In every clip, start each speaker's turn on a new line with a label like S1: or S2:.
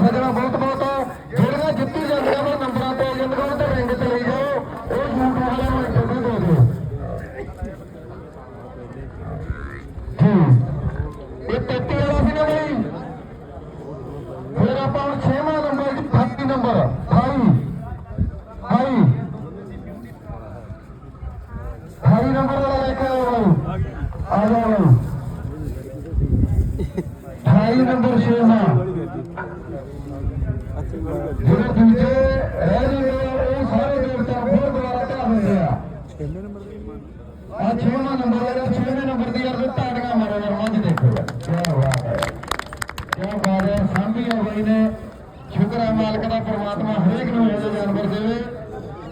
S1: ਸੱਜਣਾ ਬਹੁਤ ਬਹੁਤ। ਜਿਹੜੀਆਂ ਜਿੱਤੀ ਜਾਂਦੀਆਂ ਨੇ ਨੰਬਰਾਂ ਤੇ ਆ ਤੇ ਰਿੰਗ ਤੇ ਲਈ ਜਾਓ, ਉਹ YouTube ਵਾਲਿਆਂ ਨੂੰ ਇੰਟਰਵਿਊ ਦੇ ਦਿਓ। ਠੀਕ ਇਹ 33 ਵਾਲਾ ਸੀ ਨਾ ਬਈ। ਫਿਰ ਆਪਾਂ ਹੁਣ 6ਵਾਂ ਨੰਬਰ ਜੀ 38 ਨੰਬਰ 28 28 28 ਨੰਬਰ ਵਾਲਾ ਲੈ ਕੇ ਆਓ ਬਾਈ। ਆ ਜਾਓ। 28 ਨੰਬਰ 6ਵਾਂ ਜਿਹੜੇ ਦੂਜੇ ਰਹਿ ਗਏ ਉਹ ਸਾਰੇ ਦੇਵਤਾ ਹੋਰ ਦੁਆਰਾ ਢਾਹ ਦਿੰਦੇ ਆ ਆ 6ਵਾਂ ਨੰਬਰ ਹੈ 6ਵੇਂ ਨੰਬਰ ਦੀ ਯਾਰ ਤਾੜੀਆਂ ਮਾਰੋ ਯਾਰ ਮੰਝ ਦੇਖੋ ਕੀ ਬਾਤ ਹੈ ਕੀ ਬਾਤ ਹੈ ਸਾਂਭੀ ਆ ਬਾਈ ਨੇ ਸ਼ੁਕਰ ਹੈ ਮਾਲਕ ਦਾ ਪ੍ਰਮਾਤਮਾ ਹਰੇਕ ਨੂੰ ਇਹੋ ਜਾਨਵਰ ਦੇਵੇ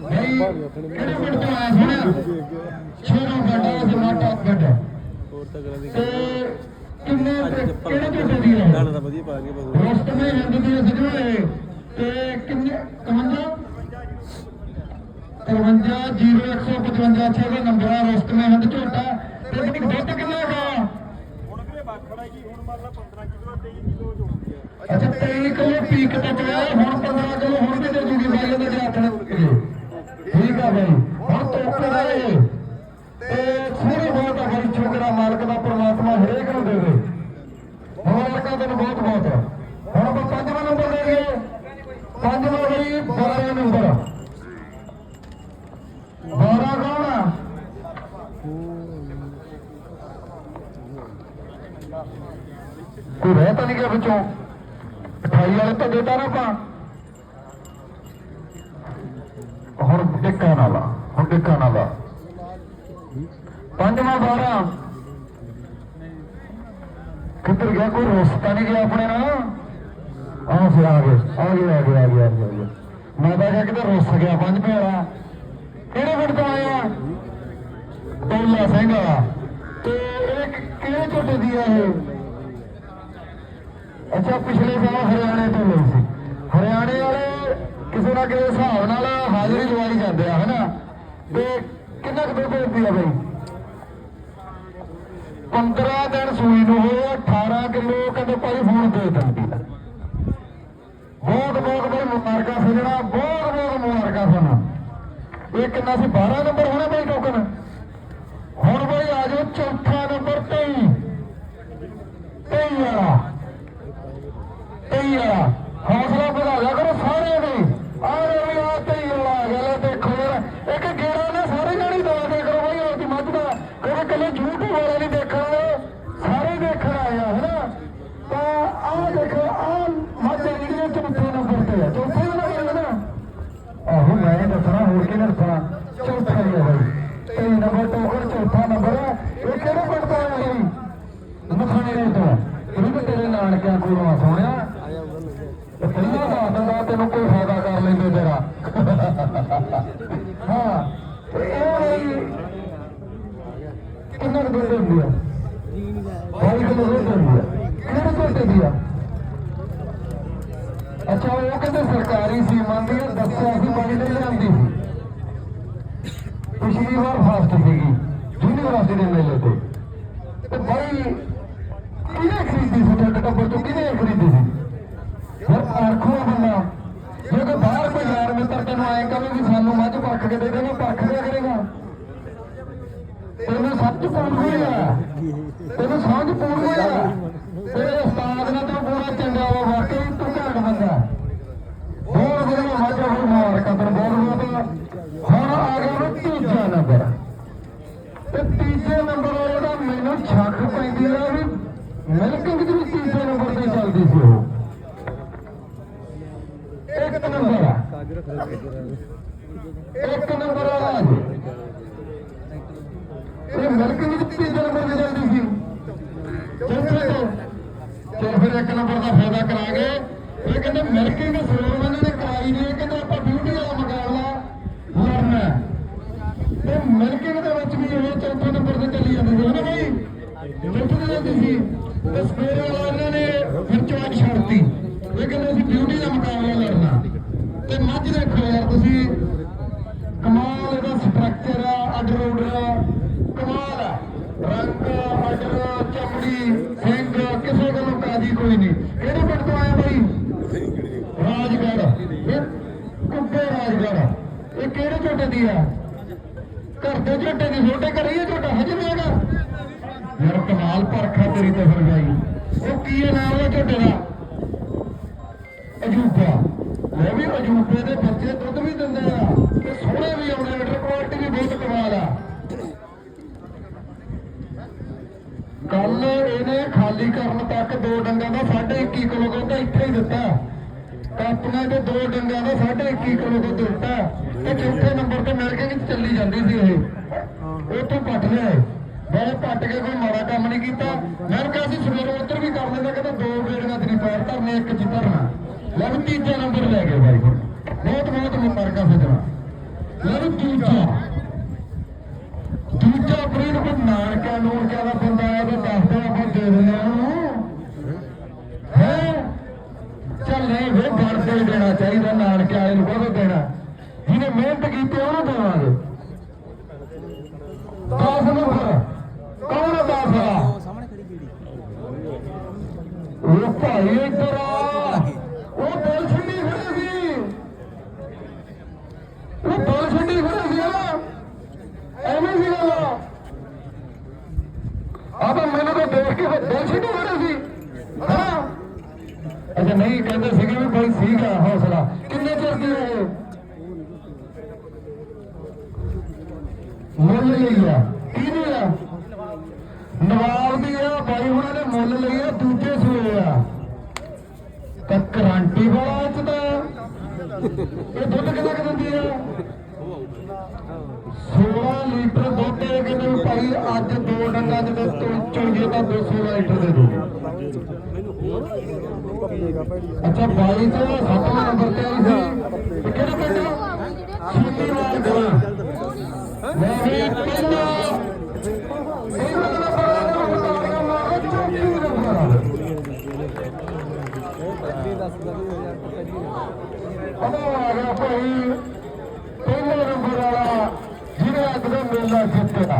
S1: ਨਹੀਂ ਕਿਹੜੇ ਪਿੰਡ ਤੋਂ ਆਇਆ ਸੋਹਣਿਆ ਸ਼ੇਰੋਂ ਗੱਡਾ ਸੀ ਮਾਟਾ ਗੱਡਾ
S2: ਹੋਰ ਤਾਂ ਕਰਾਂ ਦੀ
S1: ਕਿੰਨੇ ਕਿਹੜੇ ਝੋਟੇ ਦੀ ਹੈ?
S2: ਗੱਲ ਤਾਂ ਵਧੀਆ ਪਾ ਬਦਲ
S1: ਰੋਸਟ ਮੇ ਹਿੰਦ ਦੀ ਸਜਣਾ ਹੈ ਤੇ ਕਿੰਨੇ 51 530155 ਛੇ ਦਾ ਨੰਬਰ ਆ ਰੋਸਟ ਮੇ ਹਿੰਦ ਝੋਟਾ। ਤੇ ਕਿੰਨੀ ਦੁੱਧ ਕਿੰਨਾ ਹੈਗਾ?
S2: ਹੁਣ ਕਿਹੜੇ ਬਾਖੜਾ ਜੀ ਹੁਣ ਮੰਨ ਲਾ 15 ਕਿਲੋ 23 ਕਿਲੋ ਜੋ
S1: ਅੱਛਾ 23 ਕਿਲੋ ਪੀਕ ਤੇ ਪਿਆ ਹੁਣ 15 ਕਿਲੋ ਹੁਣ ਵੀ ਦੇ ਬਾਈ ਉਹਦੇ ਆਖਣ ਠੀਕ ਆ ਬਾਈ ਹੁਣ ਤੋਕੇ ਦਾ ਇਹ ਤੇ ਸੋਹਣੀ ਬਹੁਤ ਆ ਬਾਈ ਛੋਕਰਾ ਮਾਲਕ ਦਾ ਪ੍ਰਮਾਤਮਾ ਹਰੇਕ ਨੂੰ ਦੇਵੇ ਮੁਬਾਰਕਾਂ ਤੈਨੂੰ ਬਹੁਤ ਬਹੁਤ ਹੁਣ ਆਪਾਂ ਪੰਜਵਾਂ ਨੰਬਰ ਲੈ ਗਏ ਪੰਜਵਾਂ ਬਾਈ 12 ਨੰਬਰ 12 ਕੌਣ ਆ ਕੋਈ ਰਹਿ ਤਾਂ ਨਹੀਂ ਗਿਆ ਵਿੱਚੋਂ। 28 ਵਾਲੇ ਤਾਂ ਦੇਤਾ ਨਾ ਆਪਾਂ। ਹੁਣ ਟਿੱਕਾ ਨਾ ਲਾ ਹੁਣ ਟਿੱਕਾ ਨਾ ਲਾ। ਪੰਜਵਾਂ 12 ਕਿੱਧਰ ਗਿਆ ਕੋਈ ਰਸਤਾ ਨਹੀਂ ਗਿਆ ਆਪਣੇ ਨਾਲ? ਆਹ ਫਿਰ ਆ ਗਏ ਆ ਗਏ ਆ ਗਏ ਆ ਗਏ ਆ ਗਏ, ਮੈਂ ਤਾਂ ਕਿਹਾ ਕਿਤੇ ਰੁੱਸ ਗਿਆ ਪੰਜਵੇਂ ਵਾਲਾ। ਕਿਹੜੇ ਪਿੰਡ ਤੋਂ ਆਇਆ? ਟੋਲਾ ਸਿੰਘ ਵਾਲਾ। ਤੇ ਇਹ ਕਿਹੜੇ ਝੋਟੇ ਦੀ ਆ ਇਹ? ਅੱਛਾ, ਪਿਛਲੇ ਸਾਲ ਹਰਿਆਣੇ ਤੋਂ ਲਈ ਸੀ। ਹਰਿਆਣੇ ਵਾਲੇ ਕਿਸੇ ਨਾ ਕਿਸੇ ਹਿਸਾਬ ਨਾਲ ਹਾਜ਼ਰੀ ਲਵਾਈ ਜਾਂਦੇ ਆ, ਹਨਾ? ਤੇ ਕਿੰਨਾ ਕੁ ਦੁੱਧ ਦਿੰਦੀ ਆ ਬਈ? 15 ਦਿਨ ਸੂਈ ਨੂੰ ਹੋਏ 18 ਕਿਲੋ, ਕਹਿੰਦੇ ਭਾਈ ਫੋਨ ਦੇ ਦਿੰਦੀ ਆ। ਬਹੁਤ ਬਹੁਤ ਬਈ ਮੁਬਾਰਕਾਂ ਸਜਣਾ, ਬਹੁਤ ਬਹੁਤ ਮੁਬਾਰਕਾਂ ਸਾਨੂੰ ਇਹ ਕਿੰਨਾ ਸੀ 12 ਨੰਬਰ ਹੋਣਾ ਬਈ ਟੋਕਨ ਹੁਣ ਬਈ ਆ ਜਾਓ ਚੌਥਾ ਨੰਬਰ 23 23 ਵਾਲਾ ਤੇਈ ਵਾਲਾ ਹੌਸਲਾ ਵਧਾ ਲਿਆ ਕਰੋ ਸਾਰੇ ਦੇ ਆ ਲੈ ਵੀ ਆ ਤੇਈ ਵਾਲਾ ਆ ਗਿਆ ਲੈ ਦੇਖੋ ਯਾਰ ਇੱਕ ਗੇੜਾ ਨੇ ਸਾਰੇ ਜਣੀ ਦਵਾ ਦੇ ਕਰੋ ਬਈ ਆਪਦੀ ਮੱਝ ਦਾ ਕਿਉਂਕਿ ਕੱਲੇ YouTube ਵਾਲੇ ਨਹੀਂ ਦੇਖਣ ਵਾਲੇ ਸਾਰੇ ਦੇਖਣ ਆਏ ਆ ਹਨਾ ਤਾਂ ਆ ਦੇਖੋ ਆ ਮੱਝ ਜਿਹੜੀ ਇਹ ਚੌਥੇ ਨੰਬਰ ਤੇ ਆ ਚੌਥੇ ਵਾਲਾ ਹੈ ਨਾ ਆਹੋ ਮੈਂ ਇਹ ਦੱਸਣਾ ਚੌਥਾ ਹੀ ਹੈ ਬਈ ਤੇਈ ਨੰਬਰ ਟੋਕਰ ਚੌਥਾ ਨੰਬਰ ਹੈ। ਇਹ ਕਿਹੜੇ ਪਿੰਡ ਤੋਂ ਆਇਆ ਜੀ ਮਖਾਣੇ ਤੋਂ। ਇਹ ਤੇਰੇ ਨਾਨਕਿਆਂ ਕੋਲੋਂ ਆ ਸੋਹਣਿਆ। ਪਹਿਲਾਂ ਦੱਸ ਦਿੰਦਾ, ਤੈਨੂੰ ਕੋਈ ਫਾਇਦਾ ਕਰ ਲੈਂਦੇ ਤੇਰਾ ਹਾਂ, ਤੇ ਇਹ ਬਈ ਕਿੰਨਾ ਕੁ ਦੁੱਧ ਦਿੰਦੀ ਆ? ਬਾਈ ਕਿਲੋ ਦੁੱਧ ਦਿੰਦੀ ਆ? ਕਿਹੜੇ ਝੋਟੇ ਦੀ ਆ? ਅੱਛਾ, ਉਹ ਕਹਿੰਦੇ ਸਰਕਾਰੀ ਸੀ ਮੰਨਦੀ ਦੱਸਿਆ ਸੀ ਬਾਈ ਨੇ ਲਿਆਂਦੀ ਸੀ। ਪਿਛਲੀ ਵਾਰ ਫਸਟ ਸੀਗੀ ਯੂਨੀਵਰਸਿਟੀ ਦੇ ਮੇਲੇ ਤੇ। ਤੇ ਬਾਈ, ਕਿਹਨੇ ਖਰੀਦੀ ਸੀ ਤੁਹਾਡੇ ਟੱਬਰ ਚੋਂ ਕਿਹਨੇ ਖਰੀਦੀ ਸੀ? ਯਾਰ ਆਖੋ ਬੰਦਾ ਜੇ ਕੋਈ ਬਾਹਰ ਕੋਈ ਯਾਰ ਮਿੱਤਰ ਤੈਨੂੰ ਆਏ ਕਹੇ ਵੀ ਸਾਨੂੰ ਮੱਝ ਪੱਖ ਕੇ ਦੇ ਦੇਣਾ ਪੱਖ ਦਿਆ ਕਰੇਗਾ। ਤੈਨੂੰ ਸੱਚ ਪੂਰ ਹੋਇਆ ਤੈਨੂੰ ਸਮਝ ਪੂਰ ਹੋਇਆ ਤੇਰੇ ਉਸਤਾਦ ਨੇ ਤੈਨੂੰ ਪੂਰਾ ਚੰਗਾ ਵਾ ਵਾਕਈ ਤੂੰ ਘਾਟ ਬੰਦਾ ਬਹੁਤ ਵਧੀਆ ਮੱਝ ਹੋਰ ਮੁਬਾਰਕਾਂ ਤੈਨੂੰ ਬਹੁਤ ਬਹੁਤ ਹੁਣ ਆ ਗਿਆ ਉਹ ਤੀਜਾ ਨੰਬਰ ਤੇ ਤੀਜੇ ਨੰਬਰ ਵਾਲੇ ਦਾ ਮੈਨੂੰ ਛੱਕ ਪੈਂਦੀ ਆ ਵੀ ਮਿਲਕਿੰਗ ਦੀ ਵੀ ਤੀਸਰੇ ਨੰਬਰ ਤੇ ਚੱਲਦੀ ਸੀ ਉਹ। ਇੱਕ ਨੰਬਰ ਇੱਕ ਨੰਬਰ ਵਾਲਾ ਇਹ ਮਿਲਕਿੰਗ ਦੀ ਤੀਜੇ ਨੰਬਰ ਤੇ ਚੱਲਦੀ ਸੀ। ਚੌਥੇ ਤੋਂ ਚਲ ਫਿਰ ਇੱਕ ਨੰਬਰ ਦਾ ਫਾਇਦਾ ਕਰਾਂਗੇ। ਇਹ ਕਹਿੰਦੇ ਮਿਲਕਿੰਗ ਸਲੋਮਨ ਨੇ ਕਰਾਈ ਨਹੀਂ ਕਹਿੰਦੇ ਆਪਾਂ ਬਿਊਟੀ ਵਾਲਾ ਮੁਕਾਬਲਾ ਲੜਨਾ ਹੈ। ਤੇ ਮਿਲਕਿੰਗ ਦੇ ਵਿੱਚ ਵੀ ਇਹ ਚੌਥੇ ਨੰਬਰ ਤੇ ਚੱਲੀ ਜਾਂਦੀ ਸੀ ਹਨਾ ਬਾਈ? ਚੌਥੇ ਤੇ ਜਾਂਦੀ ਸੀ। ਤੇ ਸਵੇਰੇ ਵਾਲਾ ਇਹਨਾਂ ਨੇ ਫਿਰ ਚੋਣ ਛੱਡਤੀ। ਇਹ ਕਹਿੰਦੇ ਅਸੀਂ ਡਿਊਟੀ ਦਾ ਮੁਕਾਬਲਾ ਲੜਨਾ। ਤੇ ਮੱਝ ਦੇਖੋ ਯਾਰ ਤੁਸੀਂ ਕਮਾਲ ਇਹਦਾ ਸਟਰਕਚਰ ਆ ਆਰਡਰ ਆਰਡਰ ਕਮਾਲ ਆ। ਰੰਗ ਆਰਡਰ ਚਮੜੀ, ਸਿੰਘ, ਕਿਸੇ ਕੋਲੋਂ ਕਾਜੀ ਕੋਈ ਨਹੀਂ। ਕਿਹੜੇ ਪਿੰਡ ਤੋਂ ਆਇਆ ਬਾਈ? ਰਾਜਗੜ੍ਹ। ਇਹ ਕੁੱਬੇ ਰਾਜਗੜ੍ਹ। ਇਹ ਕਿਹੜੇ ਝੋਟੇ ਦੀ ਆ? ਘਰ ਦੇ ਝੋਟੇ ਦੀ, ਛੋਟੇ ਕਰੀਏ ਝੋਟਾ? ਹਜੇ ਵੀ ਹੈਗਾ। ਯਾਰ ਕਮਾਲ ਪਰਖਾ ਤੇਰੀ ਤੇ ਫਿਰ ਗਈ ਉਹ ਕੀ ਹੈ ਨਾਮ ਉਹ ਝੋਟੇ ਦਾ? ਅਜੂਬਾ। ਮੈਂ ਵੀ ਅਜੂਬੇ ਦੇ ਬੱਚੇ ਦੁੱਧ ਵੀ ਦਿੰਦੇ ਆ ਤੇ ਸੋਹਣੇ ਵੀ ਆਉਂਦੇ ਆ ਕੁਆਲਿਟੀ ਵੀ ਬਹੁਤ ਕਮਾਲ ਆ। ਕੱਲ ਇਹਨੇ ਖਾਲੀ ਕਰਨ ਤੱਕ ਦੋ ਡੰਗਾਂ ਦਾ 1.5 ਕਿਲੋ ਦੁੱਧ ਇੱਥੇ ਹੀ ਦਿੱਤਾ। ਕੰਪਨੀ ਦੇ ਦੋ ਡੰਗਾਂ ਦਾ 1.5 ਕਿਲੋ ਦੁੱਧ ਦਿੱਤਾ। ਤੇ ਚੌਥੇ ਨੰਬਰ ਤੇ ਮਿਲ ਕੇ ਚੱਲੀ ਜਾਂਦੀ ਸੀ ਇਹ। ਉਹ ਤੋਂ ਪੱਟ ਲਿਆ ਬਹੁਤ ਪੱਟ ਕੇ ਕੋਈ ਮਾੜਾ ਕੰਮ ਨਹੀਂ ਕੀਤਾ। ਮੈਂ ਕਿਹਾ ਸੀ ਸਵੇਰ ਉੱਧਰ ਵੀ ਕਰ ਲੈਂਦਾ, ਕਹਿੰਦਾ ਦੋ ਬੇੜੀਆਂ ਤੇਰੀ ਪੈਰ ਧਰਨੇ, ਇੱਕ ਚ ਧਰਨਾ। ਲੈ ਵੀ ਤੀਜਾ ਨੰਬਰ ਲੈ ਗਏ ਬਾਈ ਬਹੁਤ ਬਹੁਤ ਮੁਬਾਰਕਾਂ ਸੱਜਣਾ। ਲੈ ਵੀ ਤੀਜਾ ਦੂਜਾ ਪ੍ਰੀਤ ਕੋਈ ਨਾਨਕਾ ਨੂਨਕਾ ਦਾ ਬੰਦਾ ਆਇਆ ਤਾਂ ਦੱਸ ਦੇ ਆਪਾਂ ਦੇ ਦਿੰਦੇ ਆ ਉਹਨੂੰ। ਹੈ? ਚੱਲ ਨਹੀਂ ਵੇ ਘਰ ਦੇ ਦੇਣਾ ਚਾਹੀਦਾ ਨਾਨਕੇ ਵਾਲੇ ਨੂੰ ਬਹੁਤ ਦੇਣਾ। ਜਿਹਨੇ ਮਿਹਨਤ ਕੀਤੀ ਉਹਨੂੰ ਦੇਵਾਂਗੇ 10 ਨੰਬਰ ਕੌਣ ਹੈ 10 ਵਾਲਾ
S3: ਸਾਹਮਣੇ ਖੜੀ ਕੀੜੀ
S1: ਉਹ ਭਾਈ ਇੱਧਰ ਆ। ਉਹ ਦਿਲ ਛੱਡੀ ਖੜੇ ਸੀ। ਉਹ ਦਿਲ ਛੱਡੀ ਖੜੇ ਸੀ ਐਵੇਂ ਸੀ ਗੱਲ ਆ। ਤਾਂ ਮੈਨੂੰ ਤਾਂ ਦੇਖ ਕੇ ਦਿਲ ਛੱਡੀ ਖੜੇ ਸੀ। ਅੱਛਾ ਨਹੀਂ ਕਹਿੰਦੇ ਸੀਗੇ ਵੀ ਭਾਈ ਸੀਗਾ ਹੌਸਲਾ। ਕਿੰਨੇ ਚਿਰ ਦੀ ਰਹੇ ਮੁੱਲ ਲਈ ਆ। ਕਿਹਦੀ ਆ? ਨਵਾਬ ਦੀ ਆ। ਬਾਈ ਹੁਣਾਂ ਨੇ ਮੁੱਲ ਲਈ ਆ ਦੂਜੇ ਸੂਏ ਆ ਤਾਂ ਕਰਾਂਟੀ ਵਾਲਾ ਚ ਤਾਂ ਇਹ ਦੁੱਧ ਕਿੰਨਾ ਕੁ ਦਿੰਦੀ ਆ 16 ਲੀਟਰ ਦੁੱਧ ਇਹ ਕਹਿੰਦੇ ਵੀ ਭਾਈ ਅੱਜ ਦੋ ਡੰਗਾਂ ਦੇ ਵਿੱਚ ਚੋਈਏ ਤਾਂ 200 ਲੀਟਰ ਦੇ ਦੋ। ਅੱਛਾ, ਬਾਈ ਤੇ ਸੱਤਵਾਂ ਨੰਬਰ ਤੇ ਆਈ ਸੀ। ਤੇ ਕਿਹੜਾ ਪਿੰਡ? ਸੁਣੀ ਵਾਲ ਕਲਾ ਮੈਂ ਵੀ ਪਹਿਲਾ ਪਹਿਲਾ ਨੰਬਰ ਆ ਗਿਆ ਮਾਰੋ ਚੌਥੀ ਨੰਬਰ
S3: ਇਹ ਦੱਸਦਾ ਨਹੀਂ
S1: ਅਮਾ ਆ ਗਿਆ ਭਾਈ ਪਹਿਲੇ ਨੰਬਰ ਵਾਲਾ ਜਿਹਨੇ ਅੱਜ ਦਾ ਮੇਲਾ ਜਿੱਤਿਆ।